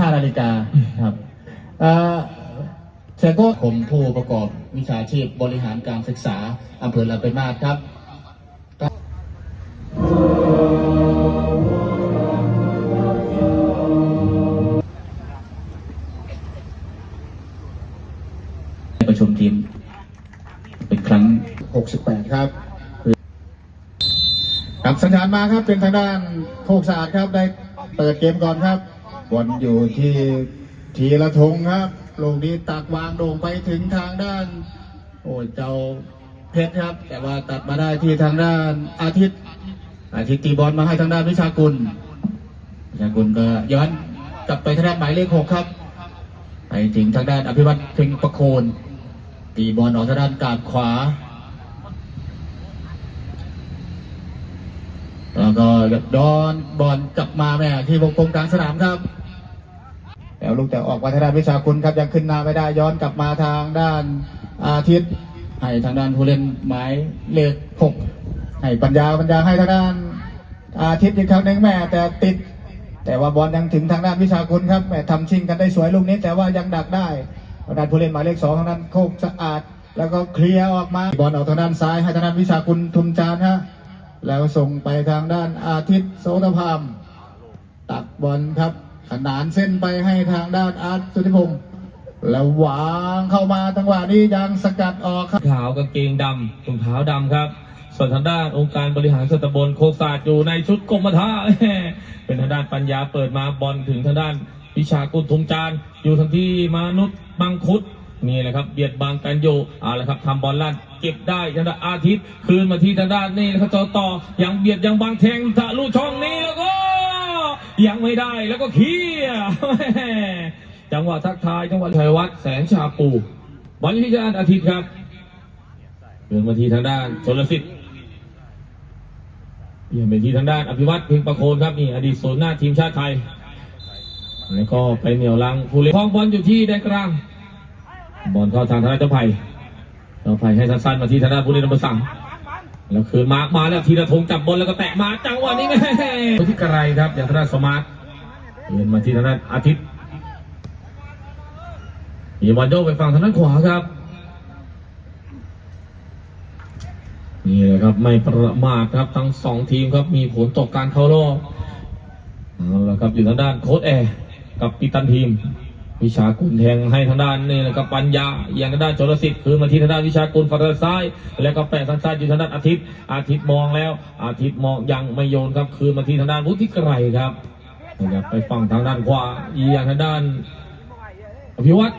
15นาฬิกาครับเอ่อเซโก้ผมผู้ประกอบวิชาชีพบริหารการศึกษาอำเภอลำปางมาศครับประชุมทีม เป็นครั้ง 68 ครับกับสัญญาณมาครับเป็นทางด้านโคกสะอาดครับได้เปิดเกมก่อนครับ บอลอยู่ที่ทีละทงครับลูกนี้ตักวางโด่งไปถึงทางด้าน โอ้ยเจ้าเพชรครับ แต่ว่าตัดมาได้ที่ทางด้านอาทิตย์ อาทิตย์ตีบอลมาให้ทางด้านวิชากุลวิชากุลก็ย้อนกลับไปทางด้านหมายเลขหกครับ ไปถึงทางด้านอภิวัตเพ็งประโคนตีบอลออกทางด้านกาดขวาแล้วก็ดอนบอลกลับมาแม่ที่วงกลมกลางสนามครับ แล้วลูกแต่ออกมาทางด้านวิชาคุณครับยังขึ้นนาไม่ได้ย้อนกลับมาทางด้านอาทิตย์ ให้ทางด้านผู้เล่นหมายเลขหกให้ปัญญาปัญญาให้ทางด้านอาทิตย์อีกครั้งหนึ่งแม่แต่ติด แต่ว่าบอลยังถึงทางด้านวิชาคุณครับแม่ทำชิงกันได้สวยลูกนี้ แต่ว่ายังดักได้ทางด้านผู้เล่นหมายเลขสองทางด้านโคกสะอาด แล้วก็เคลียร์ออกมาบอลออกทางด้านซ้ายให้ทางด้านวิชาคุณทุมจานฮะแล้วส่งไปทางด้านอาทิตย์โสตพามตัดบอลครับ ขนานเส้นไปให้ทางด้านอาร์ตสุธิพงศ์แล้ววางเข้ามาจังหวะนี้ยังสกัดออกครับขาวกางเกงดำถุงเท้าดำครับ ส่วนทางด้านองค์การบริหารส่วนตำบลโคกศาสตร์อยู่ในชุดกรมท่าเป็นทางด้านปัญญาเปิดมาบอลถึงทางด้านวิชากุลทุมจานอยู่ทางที่มนุษย์บังคุดนี่แหละครับเบียดบังกันอยู่เอาละครับทำบอลลั่นเก็บได้ทางด้านอาทิตย์ คืนมาที่ทางด้านนี่นะครับต่อต่อยังเบียดยังบังแทงทะลุช่องนี้แล้วก็ ยังไม่ได้แล้วก็เคียจังหวะทักทายจังหวะชัยวัฒน์แสงชาปูบอลที่ทางด้านอาทิตย์ครับเดินมาที่ทางด้านชนลสิทธิ์เปลี่ยนไปที่ทางด้านอภิวัตเพ็งประโคนครับนี่อดีตโซนหน้าทีมชาติไทยแล้วก็ไปเหนี่ยวลังผู้เล่นคลองบอลอยู่ที่แดนกลางบอลเข้าทางทางด้านเจ้าไผ่เจ้าไผ่ให้สั้นๆมาที่ทางด้านผู้เล่นนำเบอร์สาม แล้วคืนมาร์มาแล้วทีละทงจับบอลแล้วก็แตะมาจังหวะนี้แม่ไปที่กระไรครับอย่างทางด้าสมาร์ทเดินมาที่ทางด้านอาทิตย์มีบอลโยกไปฝั่งทางด้านขวาครับนี่เลยครับไม่ประมาทครับทั้งสองทีมครับมีผลต่อการเข้ารอบเอาละครับอยู่ทางด้านโค้ชแอร์กับปิตันทีม วิชากุลแทงให้ทางด้านนี่แล้วก็ปัญญาอย่างทางด้านจรสิทธิ์คือมาที่ทางด้านวิชากุลฝั่งซ้าย แล้วก็แปะทางซ้ายอยู่ทางด้านอาทิตย์ อาทิตย์มองแล้ว อาทิตย์มองยังไม่โยนครับ คือมาที่ทางด้านวุฒิไกรครับนะครับไปฝั่งทางด้านขวาอย่างทางด้านอภิวัตร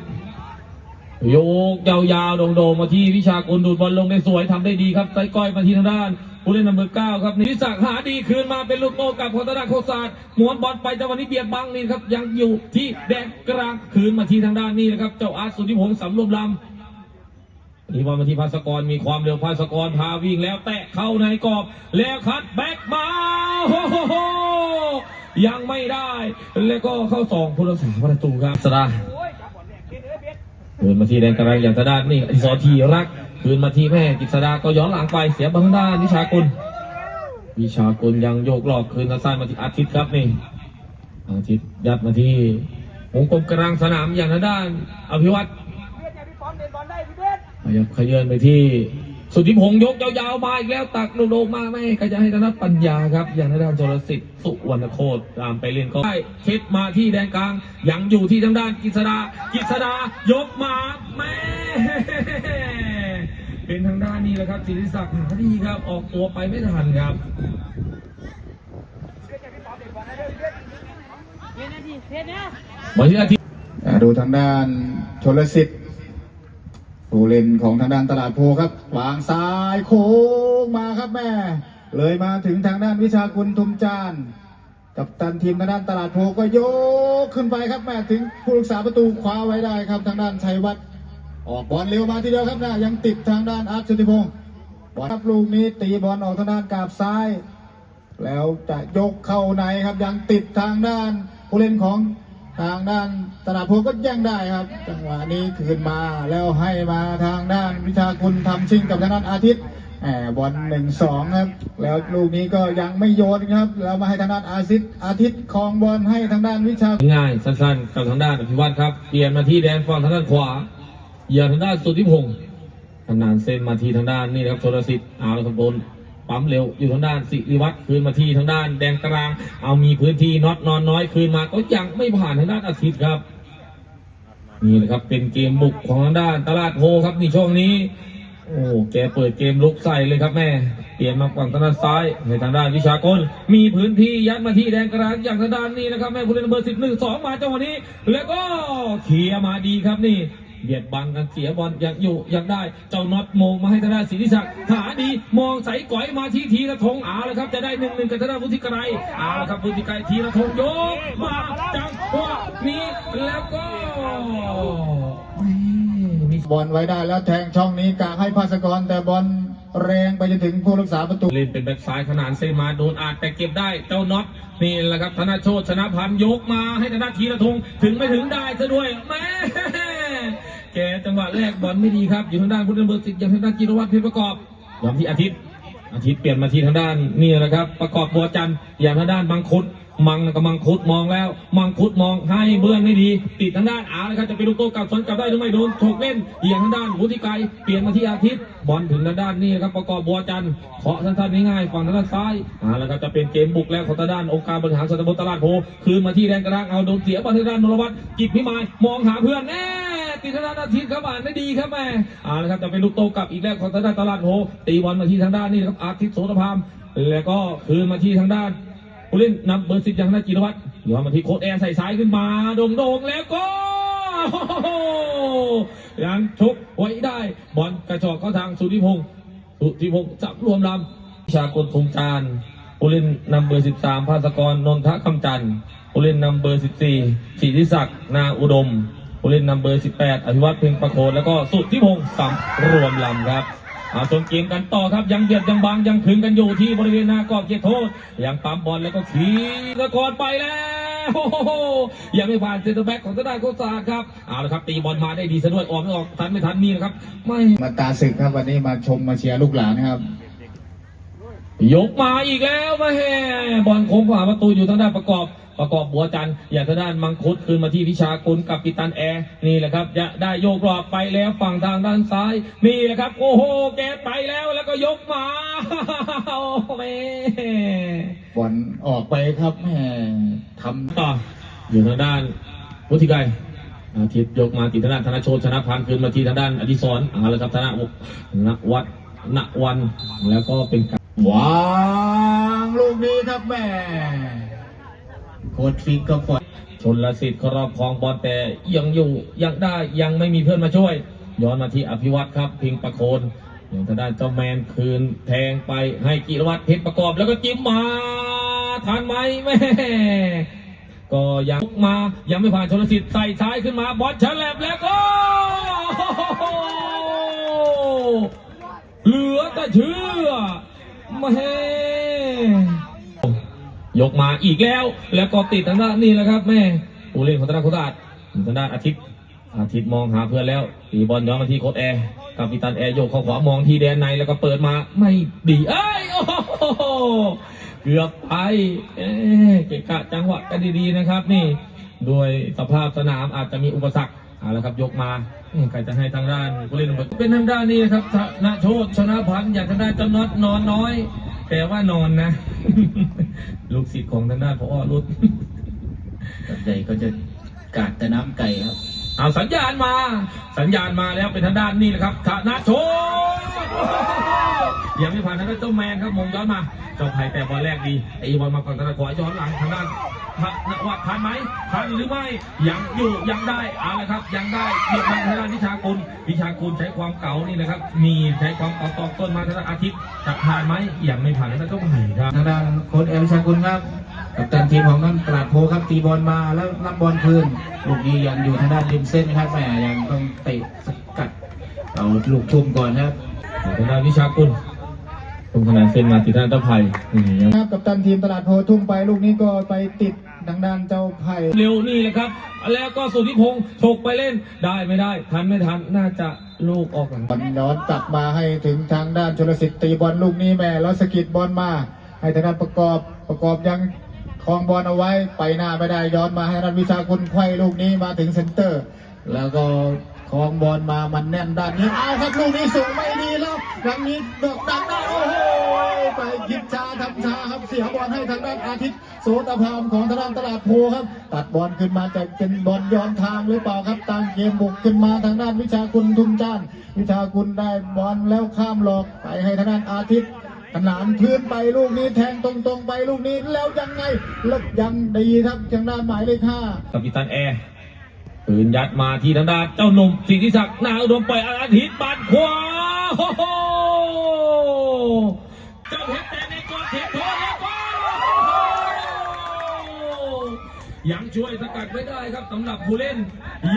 โยกยาวๆโด่งๆมาที่วิชากลดูดบอลลงได้สวยทำได้ดีครับไต้ก้อยมาที่ทางด้านผู้เล่นนัมเบอร์เก้าครับนิสักดิ์หาดีคืนมาเป็นลูกโต้กับขอตนาโคศาสตร์ม้วนบอลไปจังหวะนี้เบียดบังนี่ครับยังอยู่ที่แดนกลางคืนมาที่ทางด้านนี้นะครับเจ้าอาร์ตสุธิพงศ์สำรวมลำนี่บอลมาที่ภาสกรมีความเร็วภาสกรพาวิ่งแล้วแตะเข้าในกรอบแล้วคัดแบ็กมาโอ้โหยังไม่ได้ แล้วก็เข้าสองผู้รักษาประตูครับสตา คืนมาที่แดนกลางอย่างทางด้านนี่อิสอทีรัก คืนมาที่แม่กิษดาก็ย้อนหลังไปเสียบอลทางด้านวิชากุลวิชากุลยังโยกหลอกคืนสั้นมาที่อาทิตย์ครับนี่อาทิตย์ยัดมาที่วงกลมกลางสนามอย่างทางด้านอภิวัตรขยับขยื่นไปที่ สุทธิพงษ์ยกยาวๆมาอีกแล้วตักโดงๆมาแม่ก็จะให้ทางด้านปัญญาครับ อย่างทางด้านจรสิทธิ์สุวรรณโคตรตามไปเล่นก็ได้เช็ดมาที่แดนกลางยังอยู่ที่ทางด้านกิษดากิษดายกมาแม่เป็นทางด้านนี้แหละครับศิริศักดิ์หาดีครับออกตัวไปไม่ทันครับวันที่อาทิตย์อ่าดูทางด้านชลสิทธิ์ ผู้เล่นของทางด้านตลาดโพครับวางซ้ายโค้งมาครับแม่ เลยมาถึงทางด้านวิชาคุณทุมจานกับตันทีมทางด้านตลาดโพก็โยกขึ้นไปครับแม่ถึงผู้รักษาประตูคว้าไว้ได้ครับทางด้านชัยวัฒน์ออกบอลเร็วมาทีเดียวครับนะยังติดทางด้านอาร์ตชุติพงศ์บอลครับลูกนี้ตีบอลออกทางด้านกาบซ้าย แล้วจะยกเข้าในครับยังติดทางด้านผู้เล่นของ ทางด้านตลาดโพก็แย่งได้ครับ จังหวะนี้คืนมาแล้วให้มาทางด้านวิชาคุณทำชิงกับทางด้านอาทิตย์แหมบอลหนึ่งสองครับ แล้วลูกนี้ก็ยังไม่โยนครับ แล้วมาให้ทางด้านอาทิตย์อาทิตย์คลองบอลให้ทางด้านวิชาง่ายสั้นๆกับทางด้านอภิวัตครับเปลี่ยนมาที่แดนฝั่งทางด้านขวาอย่าทางด้านสุทธิพงศ์นานเส้นมาที่ทางด้านนี่นะครับชนสิทธิ์เอาละครับโดน ปั๊มเร็ว อยู่ทางด้านสิริวัตรคืนมาที่ทางด้านแดงกลาง เอามีพื้นที่น็อตนอนน้อยคืนมาก็ยังไม่ผ่านทางด้านอาทิตย์ครับ นี่นะครับเป็นเกมบุกของทางด้านตลาดโพครับนี่ช่วงนี้ โอ้แกเปิดเกมลุกใส่เลยครับแม่เปลี่ยนมาฝั่งทางด้านซ้ายในทางด้านวิชากลมีพื้นที่ยัดมาที่แดนกลางอย่างทางด้านนี้นะครับแม่ผู้เล่นเบอร์สิบหนึ่งสองมาจังหวะนี้ แล้วก็เคลียร์มาดีครับนี่ เบียดบังกันเสียบอลยังอยู่ยังได้ เจ้าน็อตโมงมาให้ทางด้านศรีศักดิ์หาดีมองใส่ก๋อยมาที่ทีละทงอาละครับจะได้หนึ่งหนึ่งกับทนาพุทธิไกรเอาละครับพุทธิไกรทีละทงโยกมาจังหวะนี้แล้วก็มีบอลไว้ได้แล้วแทงช่องนี้กางให้ภาสกรแต่บอล แรงไปจนถึงผู้รักษาประตูเล่นเป็นแบ็คซ้ายขนานเซมาโดนอาจแต่เก็บได้เจ้าน็อตนี่แหละครับธนาโชตชนะพันยกมาให้ธนาทีละทงถึงไม่ถึงได้ซะด้วยแม่แกจังหวะแรกบอลไม่ดีครับอยู่ทางด้านพุทธเบิร์สิบอย่างทางด้านกีรวัตรเพชรประกอบยอมที่อาทิตย์ อาทิตย์เปลี่ยนมาที่ทางด้านนี่แหละครับ ประกอบบัวจันทร์อย่างทางด้านมังคุดมังกับมังคุดมองแล้ว มังคุดมองให้เบื้องไม่ดี ติดทางด้านอาแล้วครับจะเป็นลูกโตกลับสนกลับได้หรือไม่โดนถกเล่นอย่างทางด้านวุฒิไกรเปลี่ยนมาที่อาทิตย์บอลถึงทางด้านนี่ครับประกอบบัวจันทร์เคาะสั้นๆง่ายๆฝั่งทางด้านซ้ายอาแล้วครับจะเป็นเกมบุกแล้วของทางด้านองค์การบริหารส่วนตำบลตลาดโพคืนมาที่แดนกลางเอาโดนเสียบอลทางด้านนรวัตรกิจพิมายมองหาเพื่อนแน่ ติดทางด้านอาทิตย์ครับอ่านได้ดีครับแม่เอาละครับจะเป็นลูกโตกลับอีกแล้วของทางด้านตลาดโพตีบอลมาที่ทางด้านนี่ครับอาทิตย์โสตพามแล้วก็คืนมาที่ทางด้านผู้เล่นนำเบอร์สิบอย่างทางด้นจิรวัตรย้อนมาที่โค้ดแอร์ใส่ซ้ายขึ้นมาโด่งโด่งๆแล้วก็ยังชกไว้ได้บอลกระจอกเข้าทางสุธิพงศ์สุธิพงศ์จับรวมลำชากลคงจานผู้เล่นนำเบอร์สิบสามภาสกรนนทคำจันทร์ผู้เล่นนำเบอร์สิบสี่สิทธิศักดิ์นาอุดม ผู้เล่นนำเบอร์ 18 อภิวัตเพ็งประโคนแล้วก็สุดที่พงศ์สำรวมลำครับเอาชมเกมกันต่อครับยังเบียดยังบังยังถึงกันอยู่ที่บริเวณหน้ากรอบเขตโทษยังปั๊มบอลแล้วก็ขี่ตะกอนไปแล้วโอ้โหยังไม่ผ่านเซนเตอร์แบ็กของทางด้านโคตรศาสตร์ครับเอาละครับตีบอลมาได้ดีซะด้วยออกไม่ออกทันไม่ทันนี่นะครับไม่มาตาศึกครับวันนี้มาชมมาเชียร์ลูกหลานนะครับยกมาอีกแล้วมาแห่บอลโค้งขวาประตูอยู่ทางด้านประกอบ ประกอบบัวจันทร์อย่างทางด้านมังคุดคืนมาที่วิชากุลกับปิตันแอร์นี่แหละครับจะได้โยกรอบไปแล้วฝั่งทางด้านซ้ายนี่แหละครับ โอ้โหแกไปแล้วแล้วก็ยกมาโอ้แม่บอลออกไปครับแหมทต่ออยู่ทางด้านวุฒิไกรอาทิตย์ยกมาติดทางด้านธนโชตชนะพันธ์คืนมาที่ทางด้านอดิศรเอาละครับธนนวัฒนวันแล้วก็เป็นการำวางลูกนี้ครับแหม่ โค้ดฟิกก็ปล่อยชนละสิทธิ์ครอบครองบอลแต่ยังอยู่ยังได้ยังไม่มีเพื่อนมาช่วย ย้อนมาที่อภิวัตครับ พิงประโคนอย่างทางด้านเจ้าแมนคืนแทงไปให้กิรวัตรเพชรประกอบแล้วก็จิ้มมาทันไหมแม่ก็ยังมายังไม่ผ่านชนลสิทธิ์ใส่ซ้ายขึ้นมาบอลฉลับแล้วก็เหลือแต่เชื่อแม่ ยกมาอีกแล้ว แล้วก็ติดทางด้านนี่แหละครับแม่ผู้เล่นของธนาโคตาชทางด้านอาทิตย์อาทิตย์มองหาเพื่อนแล้วตีบอลย้อนมาที่โคดแอร์กับปิตันแอร์โยกเข้าขวามองที่แดนในแล้วก็เปิดมาไม่ดีเอ้ยโอ้โหเกือบไปเอ๊ะเกะกะจังหวะกันดีๆนะครับ นี่ด้วยสภาพสนามอาจจะมีอุปสรรคเอาละครับยกมาใครจะให้ทางด้านผู้เล่นเป็นทางด้านนี้นะครับธนโชตชนะพันธ์อยากทางด้านจำน็อตนอนน้อย แต่ว่านอนนะ ลูกศิษย์ของทางด้านพอรุดกับใหญ่ก็จะกาดแต่น้ำไก่ครับ เอาสัญญาณมา สัญญาณมาแล้วเป็นทางด้านนี่แหละครับธนาโชยังไม่ผ่านทางด้านเจ้าแมนครับมงย้อนมาเจ้าไผ่แต่บอลแรกดีไอ้บอลมาก่อนธนาขวาย้อนหลังทางด้านธนวัฒน์ทันไหมทันหรือไม่ยังอยู่ยังได้เอาละครับยังได้เบียดบังทางด้านวิชากุลวิชากุลใช้ความเก่านี่นะครับ มีใช้ความเก่าตอกต้นมาทางด้านอาทิตย์จะผ่านไหมยังไม่ผ่านทางด้านเจ้าไผ่ครับทางด้านโค้ชแอลชากุลครับ กับตันทีมของนั่นตลาดโพครับตีบอลมาแล้วรับบอลคืนลูกนี้ยังอยู่ทางด้านริมเส้นครับแหมยังต้องเตะสกัดเอาลูกทุ่มก่อนครับทางด้านวิชากุลตรงขนาดเส้นมาติดทางด้านเจ้าไผ่นี่ยังครับกับตันทีมตลาดโพทุ่มไปลูกนี้ก็ไปติดทางด้านเจ้าไผ่เร็วนี่แหละครับ แล้วก็สุทธิพงศ์ฉกไปเล่นได้ไม่ได้ ทันไม่ทันน่าจะลูกออกหลังบอลย้อนกลับมาให้ถึงทางด้านชลสิทธิ์ตีบอลลูกนี้แม่แล้วสะกิดบอลมา ให้ทางด้านประกอบประกอบยัง คลองบอลเอาไว้ไปหน้าไม่ได้ย้อนมาให้ทางด้านวิชาคุณไขว้ลูกนี้มาถึงเซนเตอร์ แล้วก็คลองบอลมามันแน่นด้านนี้เอาครับลูกนี้สูงไม่ดีแล้วครั้งนี้ดอกดันได้โอ้โหไปคิดชาทำชาครับเสียบอลให้ทางด้านอาทิตย์โสตพามของทางด้านตลาดโพครับ ตัดบอลขึ้นมาจะเป็นบอลย้อนทางหรือเปล่าครับตามเกมบุกขึ้นมาทางด้านวิชาคุณทุมจาน วิชาคุณได้บอลแล้วข้ามหลอกไปให้ทางด้านอาทิตย์ ขนานพื้นไปลูกนี้แทงตรงๆไปลูกนี้แล้วยังไงแล้วยังดีครับทางด้านหมายเลขห้ากัปตันแอร์ปืนยัดมาที่ทางด้านเจ้าหนุ่มสิทธิศักดิ์นาอุดมปล่อยอาทิตย์ปัดขวาโอ้โหเจ้าเพชรแต่ในกอดเทปโทษแล้วก็ยังช่วยสกัดไม่ได้ครับสำหรับผู้เล่น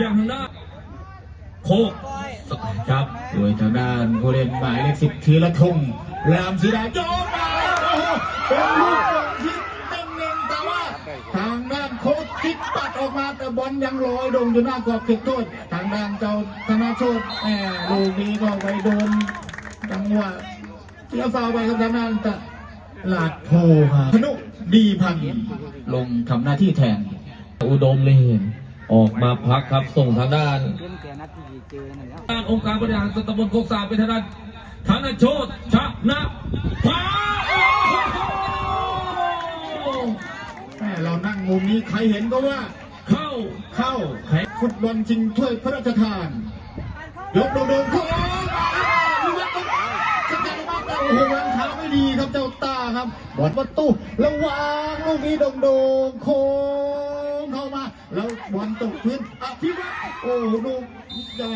ย่างทางด้านโคกสกัดครับโดยทางด้านผู้เล่นหมายเลขสิบธีรทง รามสีดาโยนมาโอ้โหเป็นลูกบอลที่เน่งๆแต่ว่าทางด้านโค้ชคิดปัดออกมาแต่บอลยังลอยลงอยู่หน้ากรอบเขตโทษทางด้านเจ้าธนาโชตแหมลูกนี้ก็ไปโดนจังหวะเสียฟาวไปครับทางด้านตะลาดโพครับธนุดีพันธ์ลงทำหน้าที่แทน อุดมเลยเห็นออกมาพักครับส่งทางด้านเล่นแต่นัดที่เจอนั่นแหล้วด้านองค์การบริหารส่วนตำบลโคกสาเป็นทางด้าน ธนโชตชนะพาโอ้โหแม่เรานั่งมุมนี้ใครเห็นก็ว่า เข้าเข้าแข่งฟุตบอลชิงถ้วยพระราชทาน ยกโดงโดงโค้งวิวัฒน์ต้องสกัดมาแต่โอ้โหวางขาไม่ดีครับเจ้าตาครับบอลประตูแล้ววางลูกนี้โดงโดงโค้ง เข้ามา แล้วบอลตกพื้นอภิวัตรโอ้โหลูแย่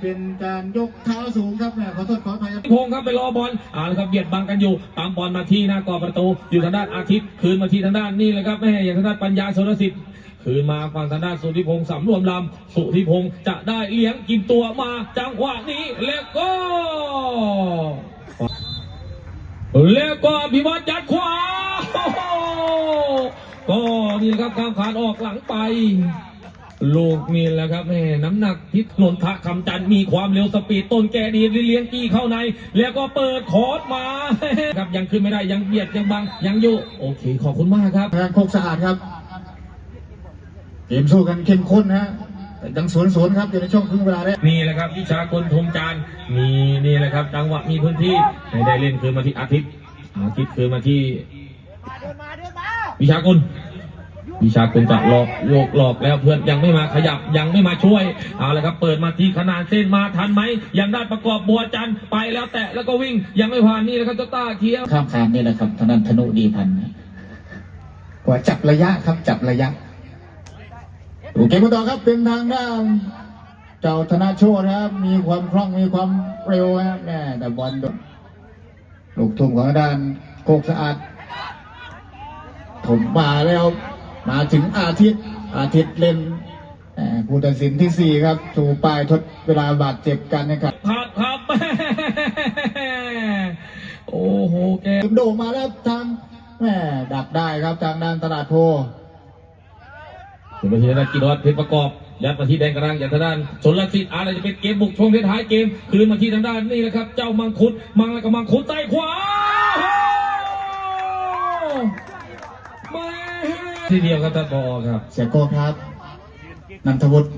เป็นการยกเท้าสูงครับแม่ขอโทษขออภัยพงครับไปรอบอลอ่าแล้วครับเบียดบังกันอยู่ตามบอลมาที่หน้ากรอบประตู อยู่ทางด้านอาทิตย์คืนมาที่ทางด้านนี่เลยครับแม่อย่างทางด้านปัญญาโสรสิทธิ์คืนมาฝั่งทางด้านสุธิพงศ์สำรวมลำสุธิพงศ์จะได้เลี้ยงกินตัวมาจังหวะนี้แล้วก็แล้วก็พิวัตรยัดขวา ก็นี่แหละครับข้ามขานออกหลังไป ลูกนี่แหละครับแม่น้ำหนักพิษนนทะคำจันทร์มีความเร็วสปีดต้นแกดีเลี้ยงกี้เข้าใน แล้วก็เปิดคอร์สมาครับยังขึ้นไม่ได้ยังเบียดยังบังยังอยู่โอเคขอบคุณมากครับทางโคกสะอาดครับเกมสู้กันเข้มข้นนะฮะแต่ยังสวนสวนๆครับอยู่ในช่วงครึ่งเวลาแรกนี่แหละครับวิชากลทมจานมีนี่แหละครับจังหวะมีพื้นที่ให้ได้เล่นคืนมาที่อาทิตย์อาทิตย์คืนมาที่ วิชากลวิชากลจะหลอกโยกหลอกแล้วเพื่อนยังไม่มาขยับยังไม่มาช่วยเอาละครับเปิดมาที่ขนาดเส้นมาทันไหมยังได้ประกอบบัวจันทร์ไปแล้วแตะแล้วก็วิ่งยังไม่ผ่านนี่แหละครับเจ้าต้าเคี้ยวข้ามคานนี่แหละครับทางด้านธนุดีพันธ์กว่าจับระยะครับจับระยะโอเคมาต่อครับเป็นทางด้านเจ้าธนาโชตนะครับ มีความคล่องมีความเร็วครับแม่แต่บอลโดนลูกทุ่มของทางด้านโคกสะอาด ถมมาแล้วมาถึงอาทิตย์ อาทิตย์เล่นแหม่ผู้ตัดสินที่สี่ครับถูป้ายทดเวลาบาดเจ็บกันนะครับครับครับโอ้โหแกโด่งมาแล้วทางแม่ดักได้ครับทางด้านตลาดโพถึงมาที่ทางด้านกีรวัตเพชรประกอบ ยัดมาที่แดงกระด้างยัดทางด้านชนลสิทธิ์อะไรจะเป็นเกมบุกช่วงท้ายๆเกม คืนมาที่ทางด้านนี่แหละครับ เจ้ามังคุด มังแล้วก็มังคุดใต้ขวาไม่ ทีเดียวครับท่านบอครับ เสียโก้ครับนันทวุฒิ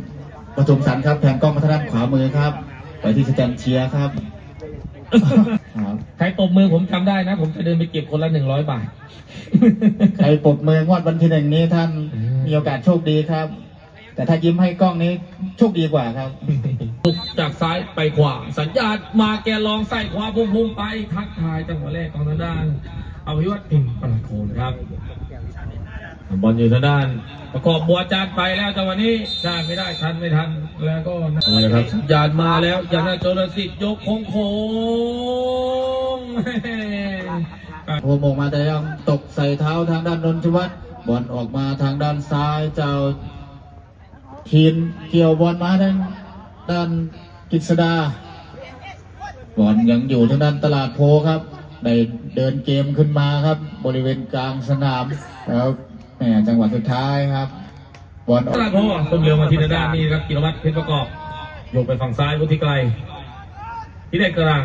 ปทุมสันครับแผนกล้องมาทางด้านขวามือครับ ไปที่สแตนเชียร์ครับ ครับ ใครตบมือผมจำได้นะ ผมจะเดินไปเก็บคนละหนึ่งร้อยบาท ใครปรบมืองวดวันที่หนึ่งนี้ท่านอืมมีโอกาสโชคดีครับ แต่ถ้ายิ้มให้กล้องนี้โชคดีกว่าครับลุกจากซ้ายไปขวา สัญญาณมาแกลองใส่ขวาพุ่งพุ่งๆไป ทักทายจังหวะแรกของทางด้านอภิวัตพิมพ์ประโคนครับ บอลอยู่ทางด้าน ประกอบบัวจานไปแล้วจังหวะนี้ได้ไม่ได้ทันไม่ทันแล้วก็นี่แหละครับสัญญาณมาแล้วอย่างนั้นโจรสิทธิ์ยกโค้งโค้งโอมงมาแต่ยังตกใส่เท้าทางด้านนนทวัฒน์บอลออกมาทางด้านซ้ายเจ้าทีนเกี่ยวบอลมาทางด้านกฤษดาบอลยังอยู่ทางด้านตลาดโพครับได้เดินเกมขึ้นมาครับ บริเวณกลางสนามแล้ว แหมจังหวะสุดท้ายครับบอลอตอกลาดโพต้มเร็วมาที่ด้านนี้ครับกิรวัตรเพชรประกอบโยกไปฝั่งซ้ายวุฒิไกลที่ได้กลาง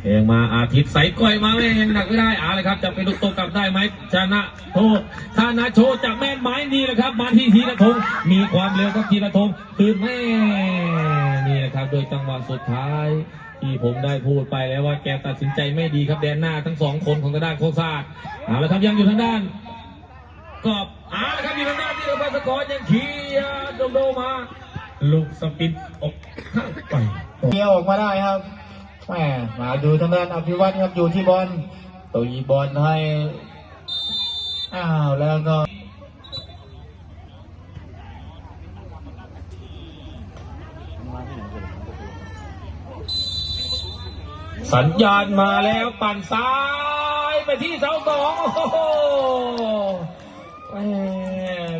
เพลงมาอาทิตย์ใสก้อยมาแม่ยังหนักไม่ได้เอาเลยครับจะเป็นลูกโตกลับได้ไหมชนะโทษถ้านาโชจะแม่นไม้นี่แหละครับมาที่ทีละทงมีความเร็วก็ทีละทงคืนแม่นี่แหละครับโดยจังหวะสุดท้าย ที่ผมได้พูดไปแล้วว่าแกตัดสินใจไม่ดีครับแดนหน้าทั้งสองคนของทางด้านโคซาดเอาละครับยังอยู่ทางด้านกอบเอาละครับอยู่ทางด้านที่เราพัสกรยังเคลียร์โดมโดมาลูกสปินออกข้างไปเที่ยวออกมาได้ครับแหม่มาดูทางด้านอภิวัตครับอยู่ที่บอลตัวยีบอลให้อ้าวแล้วก็ สัญญาณมาแล้วปั่นซ้ายไปที่เสาสองโอ้โหแหม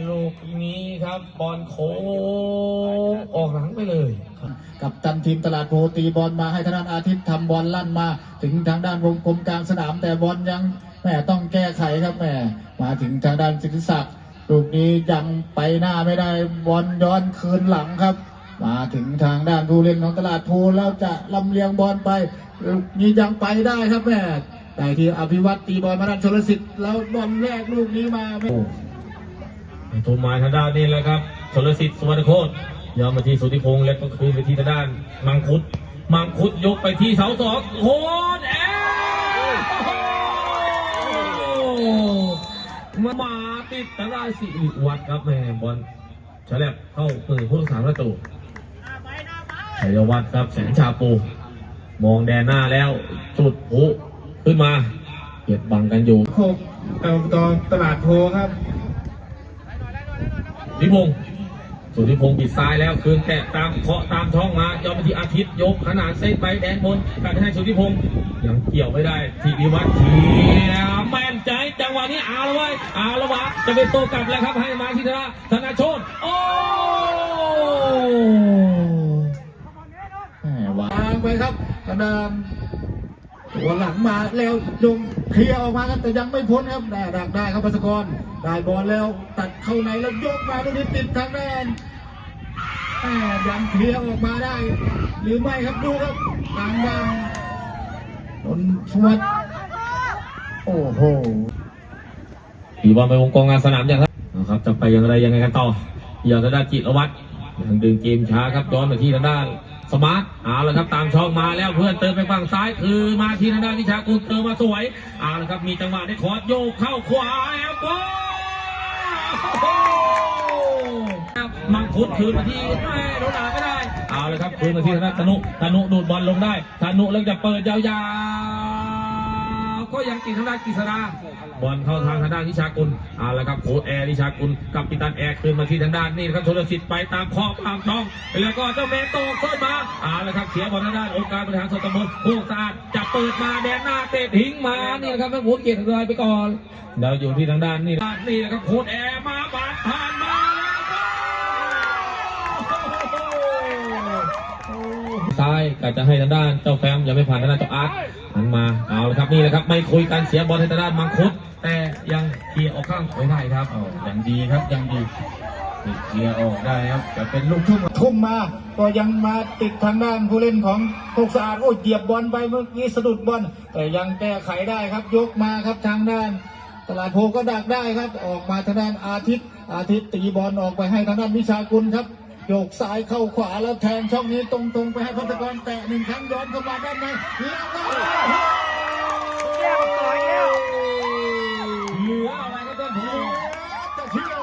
ลูกนี้ครับบอลโค้งออกหลังไปเลยกับตันทีมตลาดโพตีบอลมาให้ทางด้านอาทิตย์ทำบอลลั่นมา ถึงทางด้านวงกลมกลางสนามแต่บอลยังแหม่ต้องแก้ไขครับแหม่มาถึงทางด้านสิทธิศักดิ์ลูกนี้ยังไปหน้าไม่ได้บอลย้อนคืนหลังครับ มาถึงทางด้านผู้เล่นของตลาดโพแล้วจะลำเลียงบอลไปลูกนี้ยังไปได้ครับแม่แต่ที่อภิวัตตีบอลมาด้านชลสิทธิ์แล้วบอลแรกลูกนี้มาไม่ทุนไม้ทางด้านนี้แหละครับชลสิทธิ์สวัสดิโคตรยอมมาที่สุธิพงษ์แล้วก็คืนไปที่ทางด้านมังคุดมังคุดยกไปที่เสาสองโคตรแอมามาติดทางด้านสิริวัฒน์ครับแม่บอลฉลับเข้าปืนผู้รักษาประตู ชัยวัฒน์ครับแสนชาปู มองแดนหน้าแล้ว จุดพลุขึ้นมา เก็บบังกันอยู่โคกเอ่อตอนตลาดโพครับนิพงศ์สุทธิพงศ์ปิดซ้ายแล้วคืนแตะตามเคาะตามช่องมายอมไปที่อาทิตย์ยกขนาดเส้นไปแดนบนการให้สุทธิพงศ์ยังเกี่ยวไม่ได้ทีวิวัฒน์เขี่ยแม่นใจจังหวะนี้เอาละไว้ยเอาละวะจะเป็นตัวกลับแล้วครับให้มาที่ธนาธนาโชตโอ้แหมวาง ไปครับทางด้านตัวหลังมาแล้วยงเคลียร์ออกมาครับแต่ยังไม่พ้นครับได้ดักได้ครับพัสกรได้บอลแล้วตัดเข้าในแล้วยกมาลูกนี้ติดทางด้านแหมยังเคลียร์ออกมาได้ หรือไม่ครับดูครับทางด้านนนชวดโอ้โหตีบอลไปวงกองงานสนามอย่างครับนะครับจะไปอย่างไรยังไงกันต่ออย่างด้านจิตรวัตรยังดึงเกมช้าครับย้อนมาที่ทางด้าน สมาร์ทเอาละครับตามช่องมาแล้วเพื่อนเติมไปฝั่งซ้ายคือมาที่ทางด้านนิชากุลเติมมาสวยเอาละครับมีจังหวะได้คอร์ดโยกเข้าขวาแล้วก็มังคุดคืนมาที่แม่โดนด่าไม่ได้ เอาเลยครับคืนมาที่ทางด้านธนุธนุดูดบอลลงได้ธนุแล้วจะเปิดยาวๆก็ยังติดทางด้านกฤษดา บอลเข้าทางทางด้านนิชากุลเอาละครับโคแอร์นิชากุลกับปิตันแอร์คืนมาที่ทางด้านนี่นะครับชนสิทธิ์ไปตามขอบตามช่องแล้วก็เจ้าเมโตขึ้นมาเอาละครับเสียบอลทางด้านองค์การบริหารส่วนตำบลพวกสะอาดจะเปิดมาแดนหน้าเตะทิ้งมานี่นะครับแม่หมูเกียรติรายไปก่อนเราอยู่ที่ทางด้านนี่นี่นะครับโคแอร์มาบาดผ่านมาแล้วก็ ซ้ายก็จะให้ทางด้านเจ้าแฟมอย่าไปผ่านทางด้านเจ้าอาร์ตหันมาเอาละครับนี่แหละครับไม่คุยกันเสียบอลให้ทางด้านมังคุดแต่ยังเคลียร์ออกข้างไม่ได้ครับเอายังดีครับยังดีติดเคลียร์ออกได้ครับจะเป็นลูกทุ่งทุ่มมา ก็ยังมาติดทางด้านผู้เล่นของโคกสะอาดโอ้ยเหยียบบอลไปเมื่อกี้สะดุดบอลแต่ยังแก้ไขได้ครับยกมาครับทางด้านตลาดโพก็ดักได้ครับ ออกมาทางด้านอาทิตย์ อาทิตย์ตีบอลออกไปให้ทางด้านวิชากุลครับ โยกซ้ายเข้าขวาแล้วแทงช่องนี้ตรงๆไปให้พัฒกรแตะหนึ่งครั้งย้อนเข้ามาด้านในแล้วก็แก้วต่อยแล้วเหลืออะไรก็ต้องถูกจะเชื่อ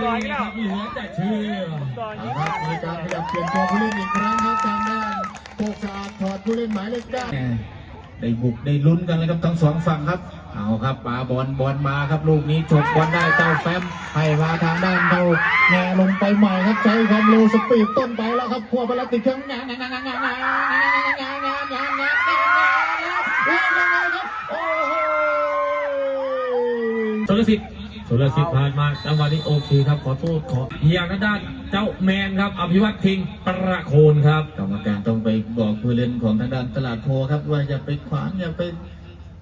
ดีครับเหลือแต่เชื่อต่อยเอาครับมีการขยับเปลี่ยนตัวผู้เล่นอีกครั้งครับทางด้านโคกสะอาดถอดผู้เล่นหมายเลขได้ ได้บุกได้ลุ้นกันเลยครับทั้งสองฝั่งครับ เอาครับปาบอลบอลมาครับลูกนี้ฉกบอลได้เจ้าแฟมให้มาทางด้านเขาแง่ลงไปใหม่ครับใช้ความเร็วสปีดต้นไปแล้วครับขั้วไปแล้วติดเครื่องงานงานงานงานงานงานงานงานงานงานงานแล้วยังไงครับโอ้โหชลสิทธิ์ชล สิทธิ์ผ่านมาจังหวะนี้โอเคครับขอโทษขออย่างนั้นด้านเจ้าแมนครับ อภิวัตทิงประโคนครับกรรมการต้องไปบอกผู้เล่นของทางด้านตลาดโพครับ ว่าอย่าไปขวางอย่าไป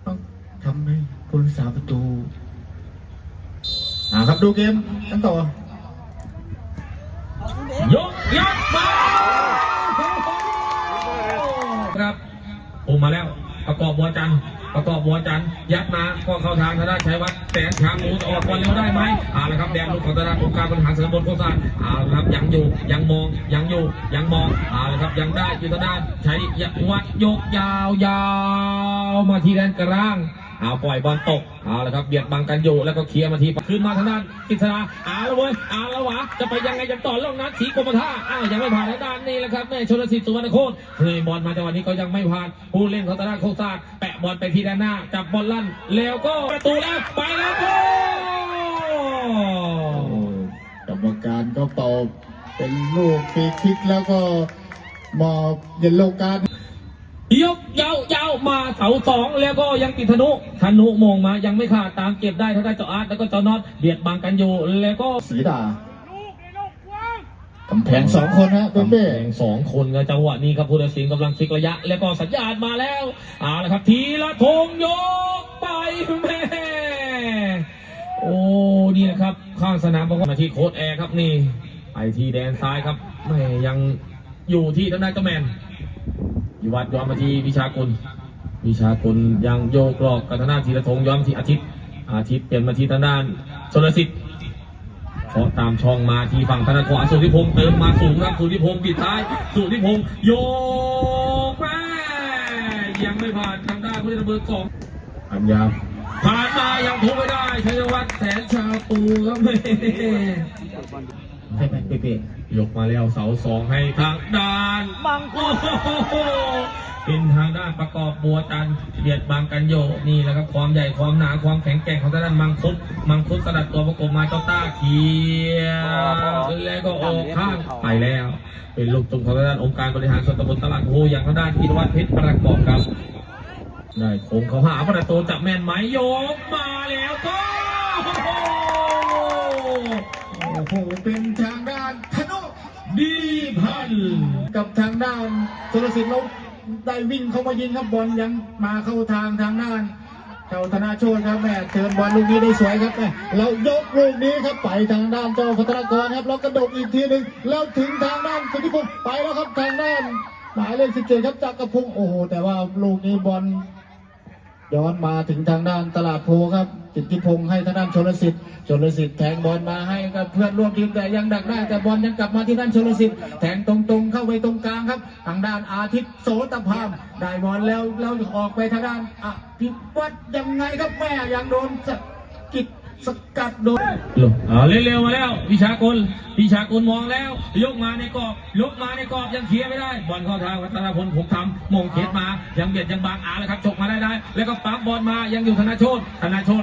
ต้องทำให้ผู้รักษาประตูอ่าครับดูเกมกันต่อยกยกมาครับโอมาแล้วประกอบบัวจันทร์ ประกอบบัวจันทร์ยัดมาก็เข้าทางธนาชัยวัฒน์แสนช้างหมูจะออกบอลเร็วได้ไหมเอาละครับแดงลูกของธนาองค์การบริหารส่วนตำบนโครานเอาละครับยังอยู่ยังมองยังอยู่ยังมองเอาละครับยังได้อยู่ทางด้านชัยวัดยกยาวยาวมาที่แดนกลาง เอาปล่อยบอลตกเอาละครับเบียดบังกันอยู่แล้วก็เคลียร์มาทีขึ้นมาทางด้านกิษณาเอาละเว้ยเอาละวะจะไปยังไงยังต่อลงนัดถีกรมท่าอ้าวยังไม่ผ่านทางด้านนี้แหละครับแม่ชนสิทธิ์สุวรรณโคตรเลยบอลมาจังหวะนี้ก็ยังไม่ผ่านผู้เล่นของทางด้านโคราแปะบอลไปที่ด้านหน้าจับบอลลั่นแล้วก็ประตูแล้วไปแล้วโก้กรรมการก็เป่าเป็นลูกฟรีคิกแล้วก็มอบเย็นโลการด ยกยาวยาวมา เสาสองแล้วก็ยังติดธนุธนุมงมา ยังไม่ขาดตามเก็บได้ทางด้านเจ้าอาร์ตแล้วก็เจ้าน็อตเบียดบังกันอยู่แล้วก็สีดากำแพงสองคนฮะเป้กำแพเป้งสองคนครับจังหวะนี้ครับผู้ตัดสินกำลังเช็คระยะ แล้วก็สัญญาณมาแล้วเอาละครับ ทีละธงยกไปแม่โอ้นี่นะครับ ข้างสนามบอกว่ามาที่โค้ดแอร์ครับนี่ไปที่แดนซ้ายครับแม่ยังอยู่ที่ทางด้านเจ้าแมนอยู่วัดย้อนมาที่วิชากุล วิชากุลยังโยกหลอกกับทางด้านทีละธงย้อนมาที่อาทิตย์ อาทิตย์เปลี่ยนมาที่ทางด้านชนสิทธิ์เพราะตามช่องมาที่ฝั่งธนาขวาสุทธิพงศ์เติมมาสูงครับสุทธิพงศ์ปิดท้ายสุทธิพงศ์โยกแม่ยังไม่ผ่านทางด้านผู้เล่นเบอร์สองอัญญาผ่านมายังทุบไม่ได้ชัยวัฒน์แสนชาตูครับแม่ให้ไปเป๊ะยกมาแล้วเสาสองให้ทางด้านมังกโอ้รโห เป็นทางด้านประกอบบัวจันเบียดบังกันโยนี่แหละครับความใหญ่ความหนาความแข็งแกร่งของทางด้านมังคุดมังคุดสลัดตัวประกบมาเจ้าต้าเขียวแล้วก็ออกข้างไปแล้ว เป็นลูกตุ่มของทางด้านองค์การบริหารส่วนตำบลตลาดโพอย่างทางด้านพิรวัตรเพชรประกอบครับได้โค้งเขาหาประตูจับแม่นไหมโยกมาแล้วก็โอ้โหเป็นทางด้านธนุดีพันกับทางด้านสุรสิทธิ์เรา ได้วิ่งเข้ามายิงครับบอลยังมาเข้าทางทางด้านเจ้าธนาโชตครับแม่เชิญบอลลูกนี้ได้สวยครับแม่แล้วยกลูกนี้ครับไปทางด้านเจ้าพัฒนากรครับแล้วกระโดดอีกทีหนึ่งแล้วถึงทางด้านสุทธิพงศ์ไปแล้วครับทางด้านหมายเลขสิบเจ็ดครับจักรพงศ์โอ้โหแต่ว่าลูกนี้บอลย้อนมาถึงทางด้านตลาดโพครับ จิตติพงศ์ให้ทางด้านชลสิทธิ์ชลสิทธิ์แทงบอลมาให้กับเพื่อนร่วมทีมแต่ยังดักได้แต่บอลยังกลับมาที่ด้านชลสิทธิ์แทงตรงๆเข้าไปตรงกลางครับ ทางด้านอาทิตย์โสตพามได้บอลแล้วแล้วออกไปทางด้านอภิวัตยังไงครับแม่ยังโดนสกิดสกัดโดนเอาเร็วๆมาแล้ววิชากลวิชากลมองแล้ว ยกมาในกรอบยกมาในกรอบยังเคลียร์ไม่ได้ บอลเข้าทางวัฒนพลผมทำมงเขตมา ยังเบียดยังบางอาแล้วครับฉกมาได้ได้ แล้วก็ปั๊บบอลมายังอยู่ธนาโชตธนาโชต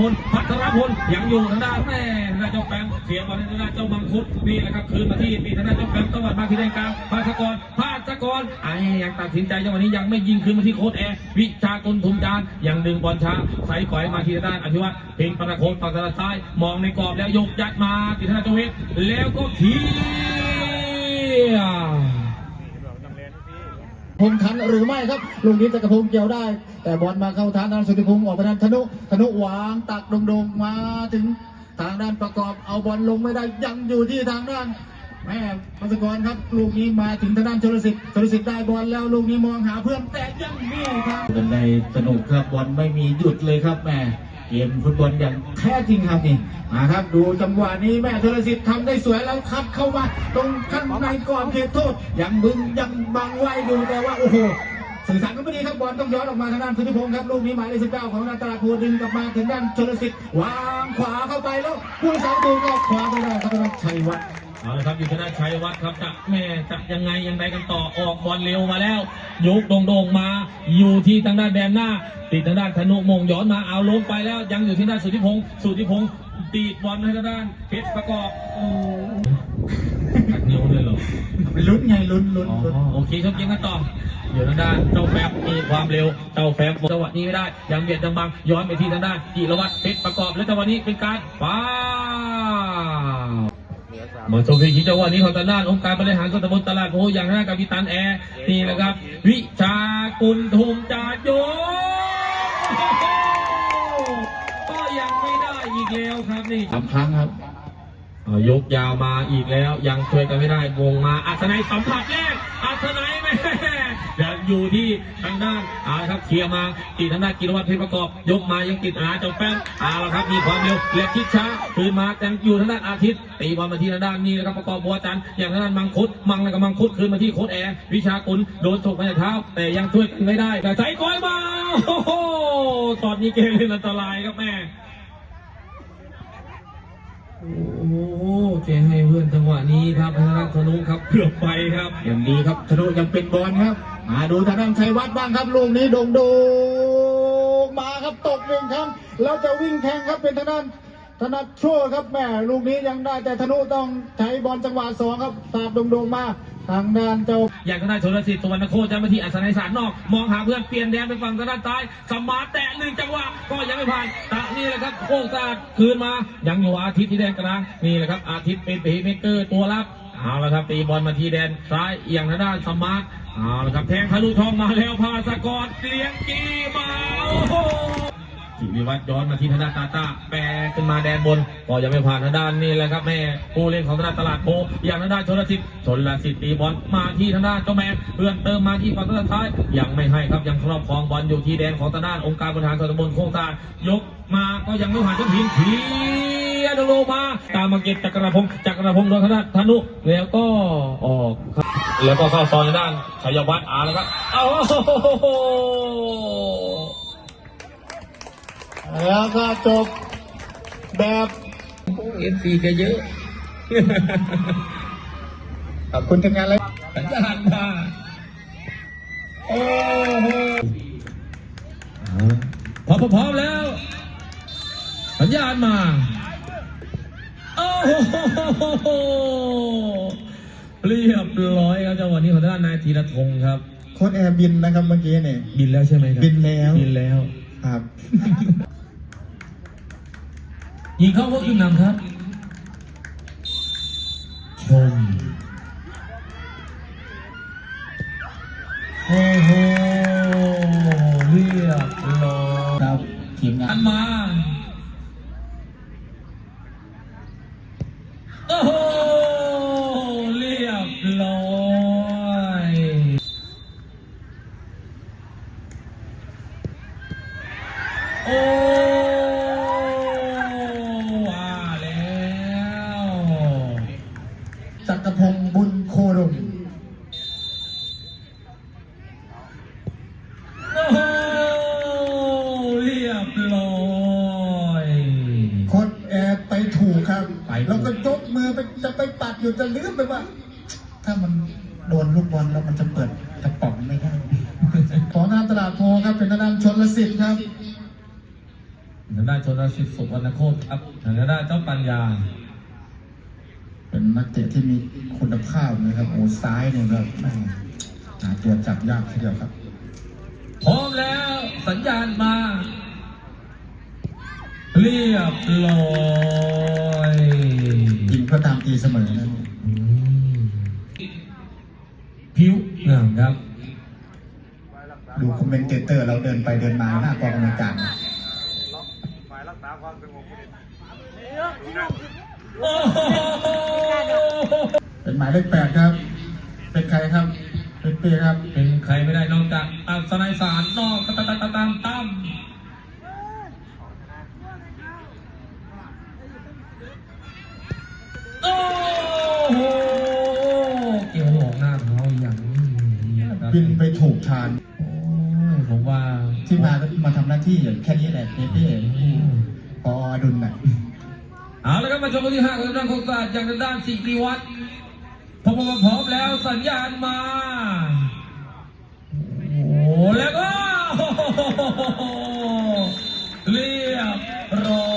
พลพัฒนพลยังอยู่ทางด้านแม่ทางด้านเจ้าแปมเสียบอลทางด้านเจ้ามังคุดนี่แหละครับคืนมาที่ปีทางด้านเจ้าแปมตวัดมาที่แดนกลางภาสกรภาสกรไอ้ยังตัดสินใจจังหวะนี้ยังไม่ยิงคืนมาที่โค้ดแอร์วิชากลทุมจานยังดึงบอลช้าใส่ปล่อยมาที่ทางด้านอภิวัตเพ่งประโคนฝั่งทางด้าซ้ายมองในกรอบแล้วยกยัดมาติดธนาจงเวทแล้วก็เคลียร์พงทันหรือไม่ครับลูกนี้จักรพงศ์เกี่ยวได้ แต่บอลมาเข้าทางด้านสุทธิพงศ์ออกไปทางธนุธนุวางตักโดงๆมาถึงทางด้านประกอบเอาบอลลงไม่ได้ยังอยู่ที่ทางด้านแม่พัสกรครับลูกนี้มาถึงทางด้านชลสิทธิ์ชลสิทธิ์ได้บอลแล้วลูกนี้มองหาเพื่อนแต่ยังมีครับๆกันได้สนุกครับบอลไม่มีหยุดเลยครับแม่เกมฟุตบอลอย่างแท้จริงครับนี่มาครับ ดูจังหวะนี้แม่ธรสิทธิ์ทำได้สวยแล้วคัดเข้ามาตรงข้างในกรอบเขตโทษยังบึงยังบังไว้ดูแต่ว่าโอ้โห สื่อสารกันไม่ดีครับบอลต้องย้อนออกมาทางด้านสุทธิพงศ์ครับลูกนี้หมายเลขสิบเก้าของนาตาลาภูดึงกลับมาถึงด้านชลสิทธิ์วางขวาเข้าไปแล้วผู้สาวดูก็ขวาไม่ได้ครับทางด้านชัยวัฒน์เอาละครับอยู่ทางด้านชัยวัฒน์ครับจะแม่จะยังไงยังไงกันต่อออกบอลเร็วมาแล้วยกโด่งๆมา อยู่ที่ทางด้านแดนหน้า ติดทางด้านธนุมงย้อนมาเอาลงไปแล้ว ยังอยู่ที่ด้านสุทธิพงศ์สุทธิพงศ์ตีดบอลให้ทางด้านเพชรประกอบโอ้ตัดนิ้วเลยเหรอลุ้นไงลุ้นลุ้นอ๋อลุ้นโอเคครับยิงกันต่อ อยู่ทางด้านเจ้าแฟบมีความเร็วเจ้าแฟบจังหวะนี้ไม่ได้ยังเบียดยังบังย้อนไปที่ทางด้านจิรวัตรเพชรประกอบแล้วจังหวะนี้เป็นการฟ้าวมาชมวิธีจังหวะนี้ของทางด้านองค์การบริหารส่วนตำบลตลาดโพอย่างทางด้ากัปตันแอร์นี่แหละครับ วิชากุลทุมจาโยแล้วครับนี่สามครั้งครับยกยาวมาอีกแล้วยังช่วยกันไม่ได้วงมาอัศนัยสัมผัสแรกอัศนัย ยังอยู่ที่ทางด้านอาครับเคลียร์มาตีทางด้านกิรวัตรเพชรประกอบ ยกมายังติดอาจ้าแป้งอาละครับมีความเร็วและคิดช้าคืนมายังอยู่ทางด้านอาทิตย์ตีบอลมาที่ทางด้านนี้นะครับประกอบบัวจันทร์อย่างทางด้านมังคุดมังแล้วก็มังคุดคืนมาที่โค้ดแอร์วิชากุลโดนถกมาจากเท้า แต่ยังช่วยกันไม่ได้แต่ใจก้อยมาโอ้โหตอนนี้เกมเล่นอันตรายครับแม่ โอ้โหเจให้เพื่อนจังหวะนี้ครับพนักธนุครับเกือบไปครับ ยังดีครับธนุยังเป็นบอลครับ มาดูทางด้านชัยวัฒน์บ้างครับลูกนี้โด่งโดงมาครับตกหนึ่งครั้งแล้วจะวิ่งแทงครับเป็นทางด้านธนัดโชว์ครับแม่ลูกนี้ยังได้แต่ธนุต้องใช้บอลจังหวะสองครับสาดโด่งๆมา ทางด้านเจ้า อย่างทางด้านชนสิทธิ์สุวรรณโคจรมาที่อัศนัยสารนอก มองหาเพื่อนเปลี่ยนแดนไปฝั่งทางด้านซ้ายสมาร์ทแตะหนึ่งจังหวะก็ยังไม่ผ่านตะนี่แหละครับโค้งซาดคืนมายังอยู่อาทิตย์ที่แดนกลางนี่แหละครับอาทิตย์เป็นเพย์เมเกอร์ตัวรับเอาละครับตีบอลมาที่แดนซ้ายอย่างทางด้านสมาร์ทเอาละครับแทงทะลุทองมาแล้วพาสกอตเลี้ยงกีมาโอ้โห สิริวัตรย้อนมาที่ทางด้าตาตาแปรขึ้นมาแดนบนก็ยังไม่ผ่านทางด้านนี่แหละครับแม่ผู้เล่นของทางด้าตลาดโพอย่างทางด้านชนลสิทธิ์ชนลสิทธิ์ตีบอลมาที่ทางด้านเจ้าแมนเพื่อนเติมมาที่ฝั่งด้านท้ายยังไม่ให้ครับยังครอบครองบอลอยู่ที่แดนของทางด้านองค์การบริหารส่วนตำบลโคงการยกมาก็ยังไม่ผ่านเจ้าพินเขียนโลมาตามมาเก็บจักรพงศ์จักรพงศ์โดนทางด้านธนุแล้วก็ออกแล้วก็เข้าซอยด้านชัยวัฒน์อาแล้วครับเอา แล้วก็จบแบบเอฟซีแกเยอะ ขอบคุณทีมงานเลยสัญญาณมาโอ้โหพอพร้อมแล้ว สัญญาณมา โอ้โห เรียบร้อยครับจังหวะนี้ของด้านนายธีรพงศ์ครับโค้ดแอร์บินนะครับเมื่อกี้เนี่ย บินแล้วใช่ไหมครับ บินแล้ว บินแล้ว ครับ ยิงเข้าก็ขึ้นนำครับ ชม โอ้โห เรียบร้อยครับทีมงาอันนมา โอ้โห เรียบร้อย โอ้ว่าแล้ว จักรพงศ์บุญโคดมโอ้โหเรียบร้อยโค้ดแอร์ไปถูกครับไปแล้วก็ยกมือไปจะไปปัดอยู่จะลืมไปว่า ถ้ามันโดนลูกบอลแล้วมันจะเปิดกระป๋องไม่ได้ขอหน้าตลาดโพครับเป็นทางด้านชนลสิทธิ์ครับทางด้านชนรสิทธิ์สุวรรณโคตรครับทางด้านเจ้าปัญญาเป็ นนักเตะที่มีคุณภาพนะครับโอ้ซ้ายเนี่ยแบบแม่งหาตัวจับยากทีเดียวครับพร้อมแล้วสัญญาณมา เรียบร้อยยิงเพื่อตามตีเสมอนะอืมผิวงามครับ ดูคอมเมนเตอร์เราเดินไปเดินมาหน้ากองบรรยากาศฝ่ายรักษาความสงบโอ้โห เป็นหมายเลขแปดครับ เป็นใครครับ เป็นเปียครับ เป็นใครไม่ได้นอกจากอัศนัยสารนอกตะตะตะตามตั้มโอ้โหเกี่ยวหอกหน้าเท้าอย่างนี้นะครับบินไปถูกทางโอ้ยผมว่าที่มาก็มาทำหน้าที่อย่างแค่นี้แหละเป๊ะๆพออดุลน่ะ เอาละครับมาชมกันที่ห้าของด้านโครงการอย่างทางด้านสิริวัตรพอพอพร้อมแล้วสัญญาณมา โอ้แล้วก็เรียบร้อ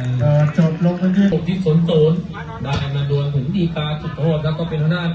ยก็จบลงกันที่ตกที่สนโซนได้มาดวลถึงดีกาจุดโทษแล้วก็เป็นทางด้าน